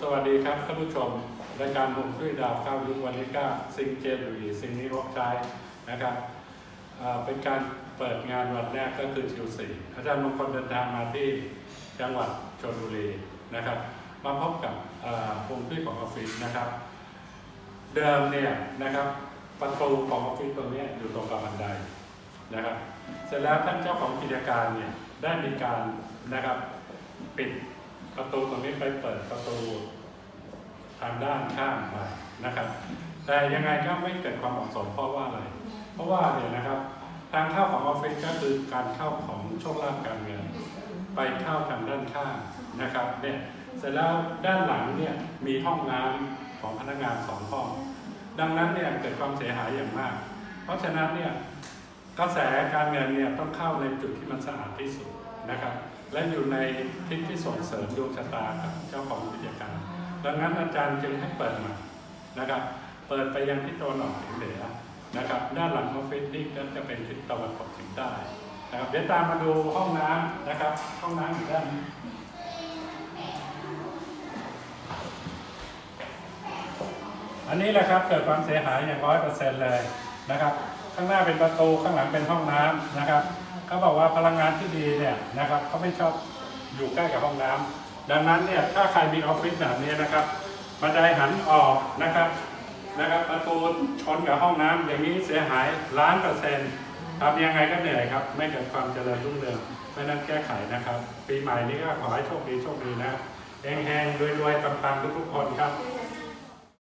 สวัสดีครับท่านผู้ชมรายการหงจุ้ยดาวข้าวยุควันนี้ก็ซิงเจนหรือซิงนี้รบใช้นะครับเป็นการเปิดงานวันแรกก็คือชิวสี่อาจารย์มงคลเดินทางมาที่จังหวัดชลบุรีนะครับมาพบกับอ่าฮงจุ้ยของออฟฟิศนะครับ เดิมเนี่ยนะครับประตูของออฟฟิศตรงนี้อยู่ตรงกับบันไดนะครับ เสร็จแล้วท่านเจ้าของกิจการเนี่ยได้มีการนะครับปิด ประตูตรงนี้ไปเปิดประตูทางด้านข้างไปนะครับ แต่ยังไงก็ไม่เกิดความเหมาะสมเพราะว่าอะไร เพราะว่าเนี่ยนะครับ ทางเข้าของออฟฟิศก็คือการเข้าของโชคลาภการเงินไปเข้าทางด้านข้างนะครับเนี่ยเสร็จแล้วด้านหลังเนี่ยมีห้องน้ำของพนักงานสองห้อง ดังนั้นเนี่ยเกิดความเสียหายอย่างมาก เพราะฉะนั้นเนี่ยกระแสการเงินเนี่ยต้องเข้าในจุดที่มันสะอาดที่สุด นะครับ และอยู่ในทิศที่ส่งเสริมดวงชะตากับเจ้าของกิจการ ดังนั้นอาจารย์จึงให้เปิดมานะครับ เปิดไปยังทิศตะวันออกเฉียงเหนือนะครับ ด้านหลังออฟฟิศนี่ก็จะเป็นทิศตะวันตกเฉียงใต้นะครับ เดี๋ยวตามมาดูห้องน้ำนะครับ ห้องน้ำอยู่ด้านนี้อันนี้แหละครับเกิดความเสียหายอย่างร้อยเปอร์เซ็นต์เลยนะครับ ข้างหน้าเป็นประตูข้างหลังเป็นห้องน้ำนะครับ เขาบอกว่าพลังงานที่ดีเนี่ยนะครับเขาไม่ชอบอยู่ใกล้กับห้องน้ำดังนั้นเนี่ยถ้าใครมีออฟฟิศแบบนี้นะครับบันไดหันออกนะครับนะครับประตูชนกับห้องน้ำอย่างนี้เสียหายล้านเปอร์เซ็นต์ทำยังไงก็เหนื่อยครับ ไม่เกิดความเจริญรุ่งเรืองไม่นั้นแก้ไขนะครับ ปีใหม่นี้ก็ขอให้โชคดีโชคดีนะแห้งๆรวยๆปังๆทุกๆคนครับ